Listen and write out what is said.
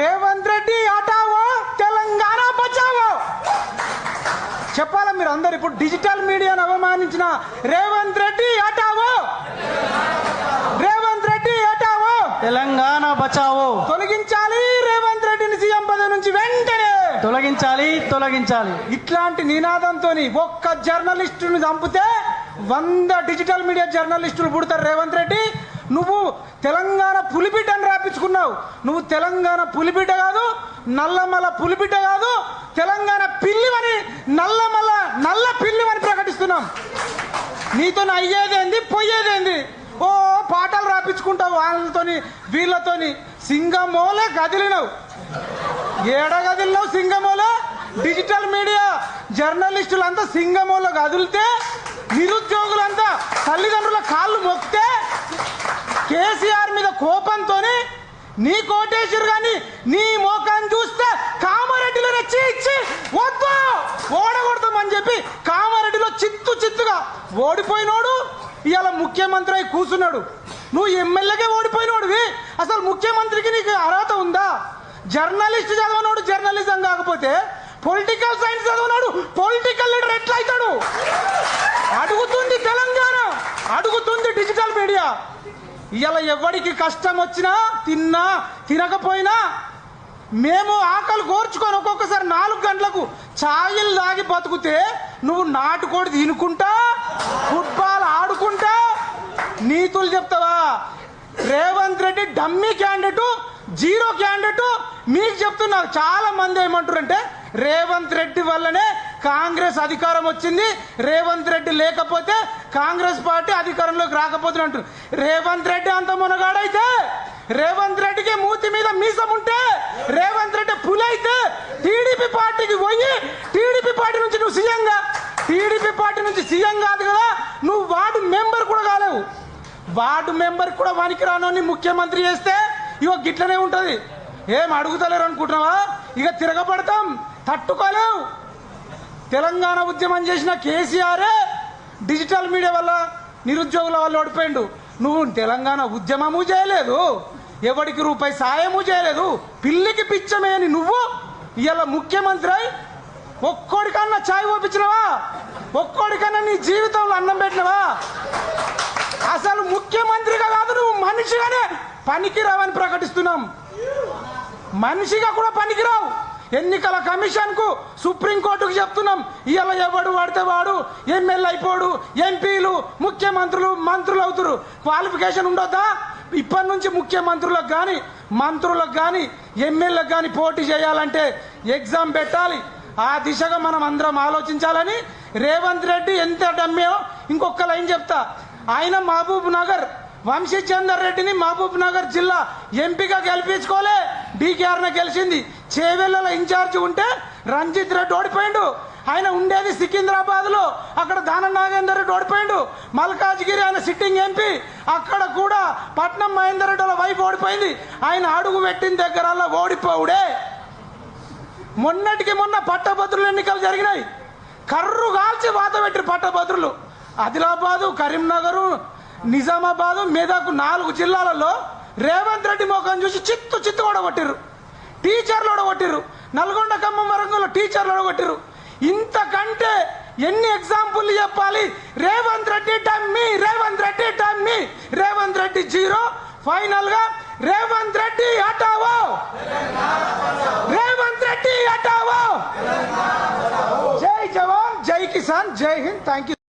రేవంత్ రెడ్డి హటావో తెలంగాణ బచావో? చెప్పాలా మీరు అందరు? ఇప్పుడు డిజిటల్ మీడియాను అవమానించిన రేవంత్ రెడ్డి హటావో రేవంత్ రెడ్డి హటావో తెలంగాణ బచావో. తొలగించాలి రేవంత్ రెడ్డిని సీఎం పదవి నుంచి వెంటనే. తొలగించాలి తొలగించాలి. ఇట్లాంటి నినాదంతో ఒక్క జర్నలిస్టుని చంపితే వంద డిజిటల్ మీడియా జర్నలిస్టులు పుడతారు రేవంత్ రెడ్డి. నువ్వు తెలంగాణ పులిబిడ్డని రాపించుకున్నావు. నువ్వు తెలంగాణ పులిబిడ్డ కాదు నల్లమల పులిబిడ్డ కాదు తెలంగాణ పిల్లివని నల్లమల నల్ల పిల్లివని ప్రకటిస్తున్నాం. నీతో అయ్యేదేంది పోయేదేంది? ఓ పాటలు రాపించుకుంటావు వాళ్ళతోని వీళ్ళతోని. సింగమోలే కదిలినవు ఏడ గదిలినావు సింగమోలో? డిజిటల్ మీడియా జర్నలిస్టులంతా సింగమోలో కదిలితే నిరుద్యోగులంతా తల్లిదండ్రుల కాళ్ళు మొక్కితే కేసీఆర్ మీద కోపంతో నీ కోటేశ్వరు గాని నీ మోకాన్ని చూస్తే కామారెడ్డిలో రెచ్చి ఇచ్చి వద్దు ఓడగొడతామని చెప్పి కామారెడ్డిలో చిత్తు చిత్తుగా ఓడిపోయినోడు ఇవాళ ముఖ్యమంత్రి అయి కూర్చున్నాడు నువ్వు ఎమ్మెల్యేగా ఓడిపోయినోడివి అసలు ముఖ్యమంత్రికి నీకు అర్హత ఉందా? జర్నలిస్ట్ చదవనోడు జర్నలిజం కాకపోతే పొలిటికల్ సైన్స్ చదవనోడు పొలిటికల్ లీడర్ ఎట్లా అవుతాడు అడుగుతుంది తెలంగాణ అడుగుతుంది డిజిటల్ మీడియా. ఇలా ఎవరికి కష్టం వచ్చినా తిన్నా తినకపోయినా మేము ఆకలి కోర్చుకొని ఒక్కొక్కసారి నాలుగు గంటలకు ఛాయలు తాగి బతుకుతే నువ్వు నాటుకోడి తినుకుంటా ఫుట్బాల్ ఆడుకుంటా. నీతులు చెప్తావా? Revanth Reddy dummy candidate zero candidate. మీకు చెప్తున్నారు చాలా మంది ఏమంటారంటే రేవంత్ రెడ్డి వల్లనే కాంగ్రెస్ అధికారం వచ్చింది రేవంత్ రెడ్డి లేకపోతే కాంగ్రెస్ పార్టీ అధికారంలోకి రాకపోతుంది అంటారు. రేవంత్ రెడ్డి అంత మునగాడైతే రేవంత్ రెడ్డికి మూతి మీద మీసం ఉంటే రేవంత్ రెడ్డి పులైతే టీడీపీ పార్టీకి పోయి టీడీపీ పార్టీ నుంచి నువ్వు సీఎంగా టీడీపీ పార్టీ నుంచి సీఎం కాదు కదా నువ్వు వార్డు మెంబర్ కూడా కాలేవు. వార్డు మెంబర్ కూడా వానికి రానోని ముఖ్యమంత్రి చేస్తే ఇగో గిట్లనే ఉంటుంది. ఏం అడుగుతలేరు అనుకుంటున్నావా? ఇక తిరగబడతాం తట్టుకోలేవు. తెలంగాణ ఉద్యమం చేసిన కేసీఆరే డిజిటల్ మీడియా వల్ల నిరుద్యోగుల వల్ల ఓడిపోయిండు. నువ్వు తెలంగాణ ఉద్యమము చేయలేదు. ఎవడికి రూపాయి సాయము చేయలేదు. పిల్లికి పిచ్చమేని నువ్వు ఇలా ముఖ్యమంత్రి అయి ఒక్కోడికన్నా ఛాయ్ ఓపించినవా? ఒక్కోడికన్నా నీ జీవితంలో అన్నం పెట్టినవా? అసలు ముఖ్యమంత్రిగా కాదు నువ్వు మనిషిగానే పనికిరావని ప్రకటిస్తున్నాం. మనిషిగా కూడా పనికిరావు. ఎన్నికల కమిషన్కు సుప్రీంకోర్టుకు చెప్తున్నాం. ఇవాళ ఎవడు వాడితే వాడు ఎమ్మెల్యే అయిపోడు ఎంపీలు ముఖ్యమంత్రులు మంత్రులు అవుతారు క్వాలిఫికేషన్ ఉండొద్దా? ఇప్పటి నుంచి ముఖ్యమంత్రులకు కానీ మంత్రులకు కానీ ఎమ్మెల్యేలకు కానీ పోటీ చేయాలంటే ఎగ్జామ్ పెట్టాలి. ఆ దిశగా మనం అందరం ఆలోచించాలని రేవంత్ రెడ్డి ఎంత డమ్మో ఇంకొక లైన్ చెప్తా. ఆయన మహబూబ్ నగర్ వంశీచందర్ రెడ్డిని మహబూబ్ నగర్ జిల్లా ఎంపీగా గెలిపించుకోలే. డీకేఆర్న గెలిచింది. చేవెళ్ళలో ఇన్ఛార్జ్ ఉంటే రంజిత్ రెడ్డి ఓడిపోయిండు. ఆయన ఉండేది సికింద్రాబాద్లో. అక్కడ దాన నాగేందర్ రెడ్డి ఓడిపోయిండు. మల్కాజ్గిరి ఆయన సిట్టింగ్ ఎంపీ. అక్కడ కూడా పట్నం మహేందర్ రెడ్డి వైపు వైఫ్ ఓడిపోయింది. ఆయన అడుగు పెట్టిన దగ్గర ఓడిపోవుడే. మొన్నటికి మొన్న పట్టభద్రులు ఎన్నికలు జరిగినాయి. కర్రు కాల్చి వాత పెట్టిరు పట్టభద్రులు. ఆదిలాబాదు కరీంనగరు నిజామాబాదు మెదక్ నాలుగు జిల్లాలలో రేవంత్ రెడ్డి ముఖం చూసి చిత్తు చిత్తు టీచర్లు ఒడగొట్టిర్రు నల్గొండ ఖమ్మం వరంగల్లో టీచర్లు ఒడగొట్టిర్రు ఇంతకంటే ఎన్ని ఎగ్జాంపుల్ చెప్పాలి? Revanth Reddy dummy Revanth Reddy dummy Revanth Reddy zero. ఫైనల్గా రేవంత్ రెడ్డి హటావో రేవంత్ రెడ్డి హటావో జై జవాన్ జై కిసాన్ జై హింద్. Thank you